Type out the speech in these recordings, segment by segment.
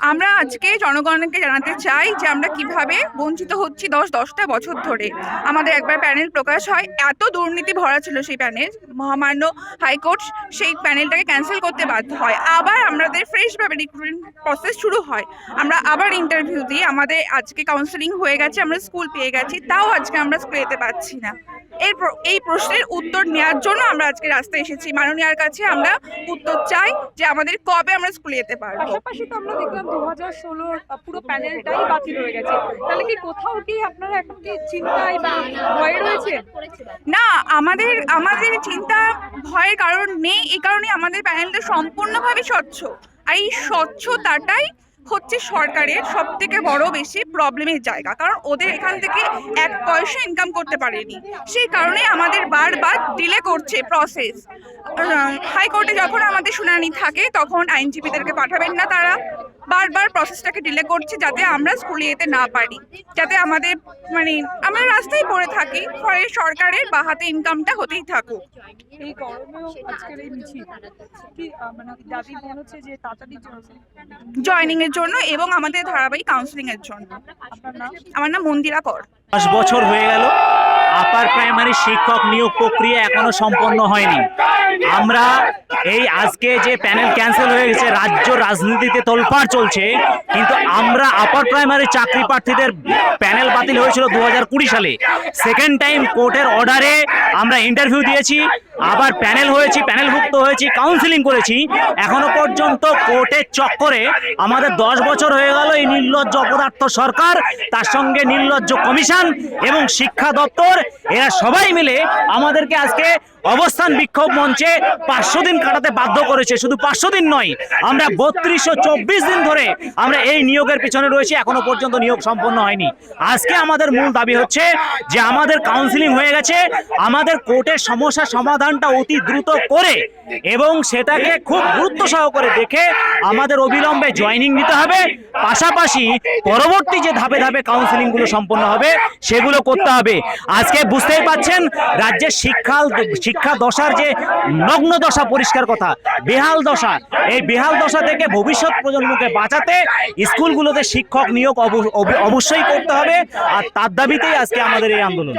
আমরা আজকে জনগণকে জানাতে চাই যে আমরা কীভাবে বঞ্চিত হচ্ছি দশ দশটা বছর ধরে। আমাদের একবার প্যানেল প্রকাশ হয়। এত দুর্নীতি ভরা ছিল সেই প্যানেল। মহামান্য হাইকোর্ট সেই প্যানেলটাকে ক্যান্সেল করতে বাধ্য হয়। আবার আমাদের ফ্রেশভাবে রিক্রুটমেন্ট প্রসেস শুরু হয়। আমরা আবার ইন্টারভিউ দিই। আমাদের আজকে কাউন্সেলিং হয়ে গেছে, আমরা স্কুল পেয়ে গেছি। তাও আজকে আমরা স্কুলে যেতে পারছি না। এর এই প্রশ্নের উত্তর নেওয়ার জন্য আমরা আজকে রাস্তায় এসেছি। মাননীয়ার কাছে আমরা উত্তর চাই যে আমাদের কবে আমরা স্কুলে যেতে পারব। পাশাপাশি তো আমরা দেখলাম দু হাজার ষোলোর পুরো প্যানেলটাই বাতিল হয়ে গেছে। তাহলে কি কোথাও কি আপনারা এখন কি চিন্তায় বা ভয়ে রয়েছে না আমাদের আমাদের চিন্তা ভয়ের কারণ নেই এই কারণে আমাদের প্যানেলটা সম্পূর্ণভাবে স্বচ্ছ। আর এই স্বচ্ছতাটাই হচ্ছে সরকারের সব থেকে বড় বেশি প্রবলেমের জায়গা। কারণ ওদের এখান থেকে এক পয়সা ইনকাম করতে পারেনি। সেই কারণে আমাদের বারবার ডিলে করছে প্রসেস হাইকোর্টে যখন আমাদের শুনানি থাকে, তখন আইনজীবীদেরকে পাঠাবেন না তারা। বারবার প্রসেসটাকে ডিলে করছি যাতে আমরা স্কুলে যেতে না পারি। যাতে আমাদের মানে আমরা রাস্তায় পড়ে থাকি ফলে সরকারের বাহাতে ইনকামটা হতেই থাকুক। এই গরমেও আজকের এই মিছিল কি মানে দাবি হচ্ছে যে তাড়াতাড়ি জয়নিং এর জন্য এবং আমাদের ধারাবাহিক কাউন্সিলিং এর জন্য। আমার নাম মন্দিরা কর। দশ বছর হয়ে গেল আপার প্রাইমারি শিক্ষক নিয়োগ প্রক্রিয়া এখনও সম্পন্ন হয়নি। আমরা এই আজকে যে প্যানেল ক্যান্সেল হয়ে গেছে, রাজ্য রাজনীতিতে তোলপাড় চলছে, কিন্তু আমরা আপার প্রাইমারি চাকরি প্রার্থীদের প্যানেল বাতিল হয়েছিল দু সালে। সেকেন্ড টাইম কোর্টের অর্ডারে আমরা ইন্টারভিউ দিয়েছি, আবার প্যানেল হয়েছি প্যানেলভুক্ত হয়েছি কাউন্সিলিং করেছি। এখনও পর্যন্ত কোর্টের চক্করে আমাদের দশ বছর হয়ে গেল এই নির্লজ্জ অপদার্থ সরকার, তার সঙ্গে নির্লজ্জ কমিশন এবং শিক্ষা দপ্তর, এরা সবাই মিলে আমাদেরকে আজকে অবস্থান বিক্ষোভ মঞ্চে পাঁচশো দিন কাটাতে বাধ্য করেছে। শুধু পাঁচশো দিন নয়, আমরা বত্রিশশো চব্বিশ দিন ধরে আমরা এই নিয়োগের পিছনে রয়েছি, এখনও পর্যন্ত নিয়োগ সম্পন্ন হয়নি। আজকে আমাদের মূল দাবি হচ্ছে যে আমাদের কাউন্সিলিং হয়ে গেছে, আমাদের কোর্টের সমস্যা সমাধানটা অতি দ্রুত করে এবং সেটাকে খুব গুরুত্ব সহকারে দেখে আমাদের অবিলম্বে জয়েনিং নিতে হবে। পাশাপাশি পরবর্তী যে ধাপে ধাপে কাউন্সিলিংগুলো সম্পন্ন হবে, সেগুলো করতে হবে। আজকে বুঝতেই পাচ্ছেন, রাজ্যের শিক্ষা শিক্ষা দশার যে নগ্ন দশা পরিষ্কার কথা বেহাল দশা এই বেহাল দশা থেকে ভবিষ্যৎ প্রজন্মকে বাঁচাতে স্কুলগুলোতে শিক্ষক নিয়োগ অব- অব- অবশ্যই করতে হবে আর তার দাবিতেই আজকে আমাদের এই আন্দোলন।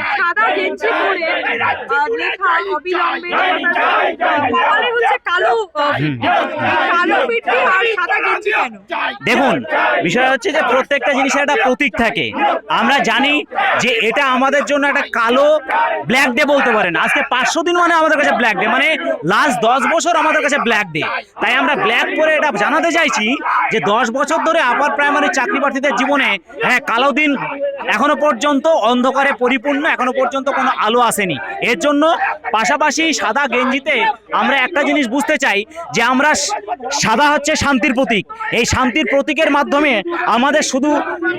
দেখুন বিষয় হচ্ছে যে প্রত্যেকটা জিনিসের একটা প্রতীক থাকে। আমরা জানি যে এটা আমাদের জন্য একটা কালো ব্ল্যাক ডে বলতে পারেন। আজকে পাঁচশো দিন মানে আমাদের কাছে ব্ল্যাক ডে মানে লাস্ট দশ বছর আমাদের কাছে ব্ল্যাক ডে তাই আমরা ব্ল্যাক করে এটা জানাতে চাইছি যে দশ বছর ধরে আপার প্রাইমারি চাকরি প্রার্থীদের জীবনে হ্যাঁ কালো দিন এখনও পর্যন্ত অন্ধকারে পরিপূর্ণ এখনও পর্যন্ত কোনো আলো আসেনি। এর জন্য পাশাপাশি সাদা গেঞ্জিতে আমরা একটা জিনিস বুঝতে চাই যে আমরা সাদা হচ্ছে শান্তির প্রতীক। এই শান্তির প্রতীকের মাধ্যমে আমাদের শুধু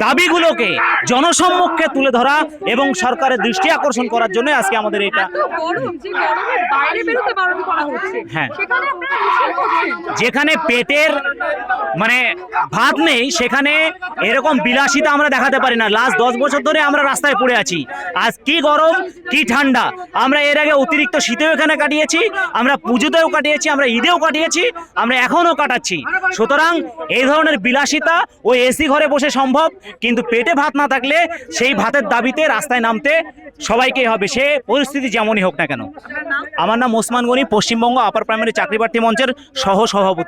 দাবিগুলোকে জনসম্মুখে তুলে ধরা এবং সরকারের দৃষ্টি আকর্ষণ করার জন্য আজকে আমাদের এটা হ্যাঁ। যেখানে পেটের মানে ভাত নেই সেখানে এরকম বিলাসিতা আমরা দেখাতে পারি না। লাস্ট দশ বছর ধরে আমরা রাস্তায় পড়ে আছি। আজ কি গরম, কি ঠান্ডা। আমরা এর আগে অতিরিক্ত শীতেও এখানে কাটিয়েছি, আমরা পুজোতেও কাটিয়েছি, আমরা ঈদেও কাটিয়েছি, আমরা এখনও কাটাচ্ছি। সুতরাং এই ধরনের বিলাসিতা ও এসি ঘরে বসে সম্ভব, কিন্তু পেটে ভাত না থাকলে সেই ভাতের দাবিতে রাস্তায় নামতে সবাইকেই হবে। সে পরিস্থিতি যেমনই হোক না কেন। আমার নাম ওসমান গনি, পশ্চিমবঙ্গ আপার প্রাইমারি চাকরি প্রার্থী মঞ্চের সহ সভাপতি